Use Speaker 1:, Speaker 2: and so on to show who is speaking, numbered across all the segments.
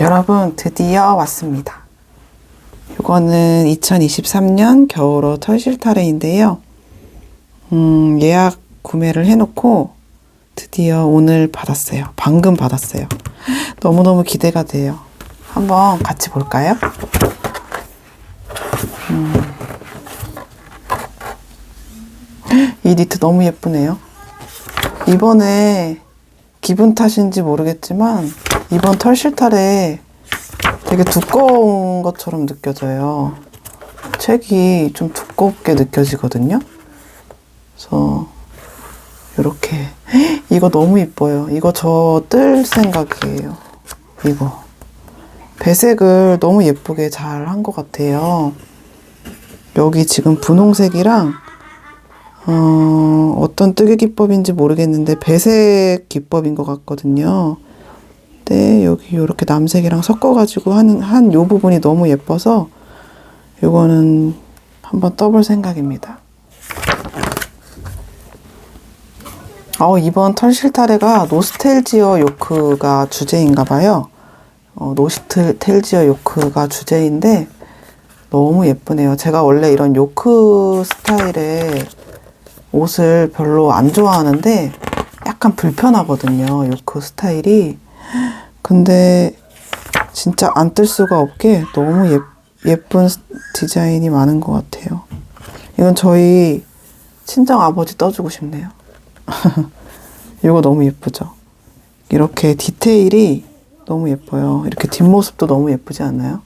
Speaker 1: 여러분 드디어 왔습니다. 이거는 2023년 겨울옷 털실타래인데요. 음, 예약 구매를 해놓고 드디어 오늘 받았어요. 방금 받았어요. 너무너무 기대가 돼요. 한번 같이 볼까요? 음. 이 니트 너무 예쁘네요. 이번에 기분 탓인지 모르겠지만 이번 털실탈에 되게 두꺼운 것처럼 느껴져요. 책이 좀 두껍게 느껴지거든요. 그래서 이렇게 이거 너무 이뻐요. 이거 저 뜰 생각이에요. 이거 배색을 너무 예쁘게 잘 한 것 같아요. 여기 지금 분홍색이랑 어, 어떤 뜨개 기법인지 모르겠는데 배색 기법인 것 같거든요. 근데 여기 이렇게 남색이랑 섞어가지고 하는 한 요 부분이 너무 예뻐서 요거는 한번 떠볼 생각입니다. 어, 이번 털실타래가 노스텔지어 요크가 주제인가 봐요. 어, 노스텔지어 요크가 주제인데 너무 예쁘네요. 제가 원래 이런 요크 스타일의 옷을 별로 안 좋아하는데 약간 불편하거든요. 요크 스타일이. 근데 진짜 안 뜰 수가 없게 너무 예, 예쁜 디자인이 많은 것 같아요. 이건 저희 친정 아버지 떠주고 싶네요. 이거 너무 예쁘죠? 이렇게 디테일이 너무 예뻐요. 이렇게 뒷모습도 너무 예쁘지 않나요?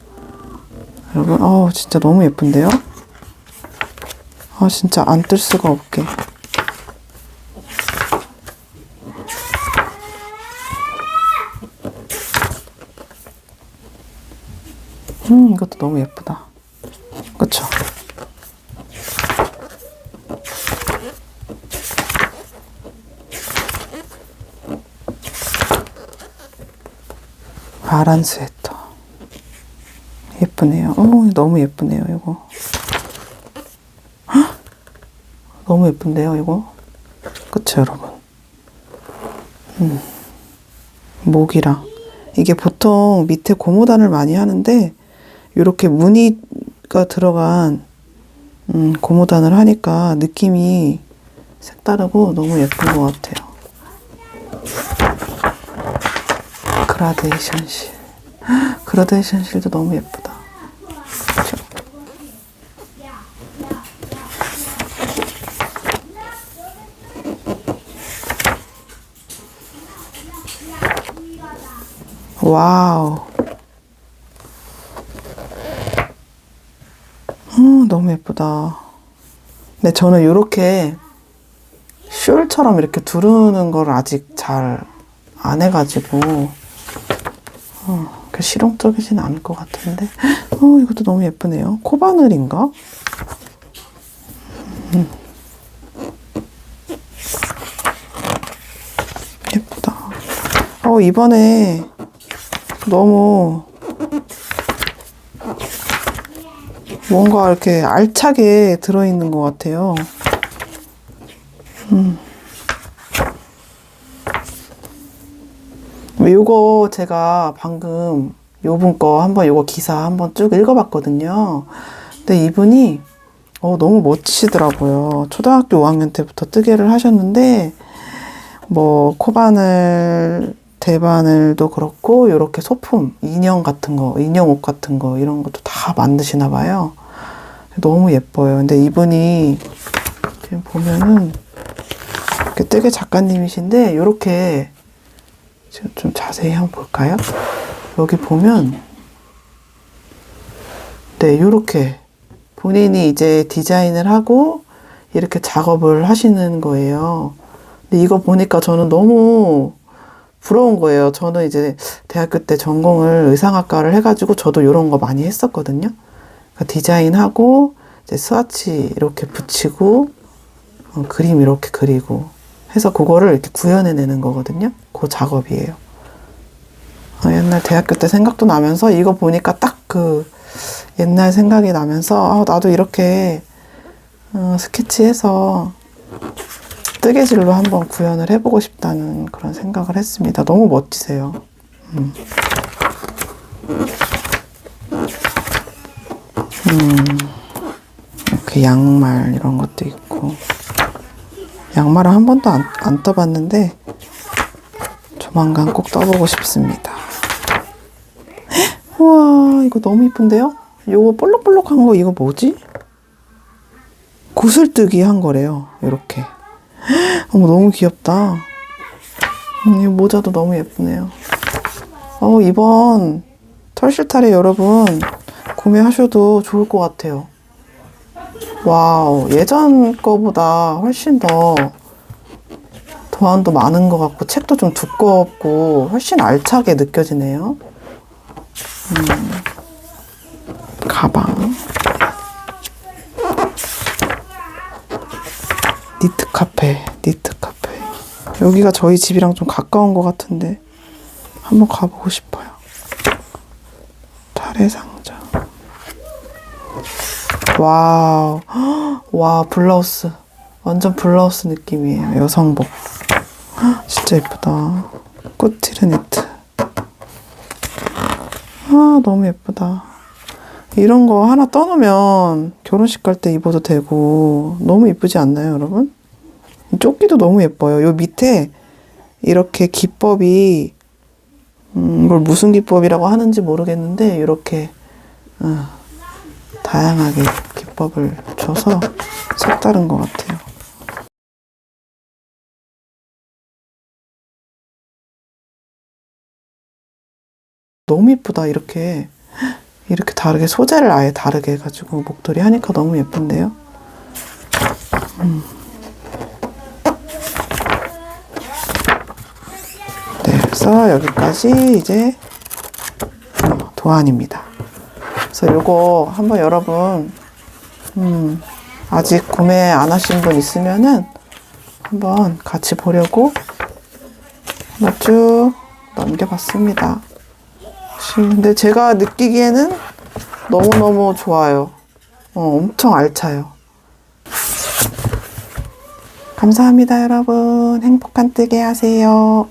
Speaker 1: 여러분, 어 진짜 너무 예쁜데요? 아, 진짜 안 뜰 수가 없게. 음, 이것도 너무 예쁘다. 그쵸? 파란 스웨터. 예쁘네요. 어, 너무 예쁘네요, 이거. 헉! 너무 예쁜데요, 이거? 그쵸, 여러분? 음. 목이랑. 이게 보통 밑에 고무단을 많이 하는데, 이렇게 무늬가 들어간, 음, 고무단을 하니까 느낌이 색다르고 너무 예쁜 것 같아요. 그라데이션 실. 헉, 그라데이션 실도 너무 예쁘다. 그쵸? 와우. 음, 너무 예쁘다. 근데 저는 이렇게 숄처럼 이렇게 두르는 걸 아직 잘 안 해가지고 어, 그 실용적이진 않을 것 같은데 어, 이것도 너무 예쁘네요. 코바늘인가? 음. 예쁘다. 어, 이번에 너무 뭔가 이렇게 알차게 들어있는 것 같아요. 음. 요거 제가 방금 요분 거 한번 요거 기사 한번 쭉 읽어봤거든요. 근데 이분이 어, 너무 멋지시더라고요. 초등학교 5학년 때부터 뜨개를 하셨는데 뭐 코바늘 대바늘도 그렇고 요렇게 소품 인형 같은 거 인형 옷 같은 거 이런 것도 다 만드시나 봐요. 너무 예뻐요. 근데 이분이 지금 보면은 이렇게 뜨개 작가님이신데 요렇게 지금 좀 자세히 한번 볼까요? 여기 보면 네 요렇게 본인이 이제 디자인을 하고 이렇게 작업을 하시는 거예요. 근데 이거 보니까 저는 너무 부러운 거예요. 저는 이제 대학교 때 전공을 의상학과를 해가지고 저도 이런 거 많이 했었거든요. 그러니까 디자인하고 이제 스와치 이렇게 붙이고 어, 그림 이렇게 그리고 해서 그거를 이렇게 구현해내는 거거든요. 그 작업이에요. 어, 옛날 대학교 때 생각도 나면서 이거 보니까 딱 그 옛날 생각이 나면서 아, 나도 이렇게 어, 스케치해서 뜨개질로 한번 구현을 해보고 싶다는 그런 생각을 했습니다. 너무 멋지세요. 음. 이렇게 양말 이런 것도 있고 양말은 한 번도 안, 안 떠봤는데 조만간 꼭 떠보고 싶습니다. 헉, 우와 이거 너무 이쁜데요? 요거 볼록볼록한 거 이거 뭐지? 구슬뜨기 한 거래요. 이렇게. 헉, 어머 너무 귀엽다. 음, 이 모자도 너무 예쁘네요. 어 이번 털실탈에 여러분 구매하셔도 좋을 것 같아요. 와우, 예전 거보다 훨씬 더 도안도 많은 것 같고, 책도 좀 두껍고, 훨씬 알차게 느껴지네요. 음, 가방. 니트 카페, 니트 카페. 여기가 저희 집이랑 좀 가까운 것 같은데, 한번 가보고 싶어요. 탈의 상자. 와우. 헉, 와, 블라우스. 완전 블라우스 느낌이에요. 여성복. 헉, 진짜 예쁘다. 꽃티르 니트. 아, 너무 예쁘다. 이런 거 하나 떠놓으면 결혼식 갈 때 입어도 되고, 너무 예쁘지 않나요, 여러분? 이 조끼도 너무 예뻐요. 요 밑에 이렇게 기법이, 음, 이걸 무슨 기법이라고 하는지 모르겠는데, 이렇게, 어, 다양하게 기법을 줘서 색다른 것 같아요. 너무 예쁘다 이렇게 이렇게 다르게 소재를 아예 다르게 해가지고 목도리 하니까 너무 예쁜데요. 음. 네, 그래서 여기까지 이제 어, 도안입니다. 그래서 요거 한번 여러분 음, 아직 구매 안 하신 분 있으면은 한번 같이 보려고 한번 쭉 넘겨봤습니다. 근데 제가 느끼기에는 너무너무 좋아요. 어, 엄청 알차요. 감사합니다, 여러분. 행복한 뜨게 하세요.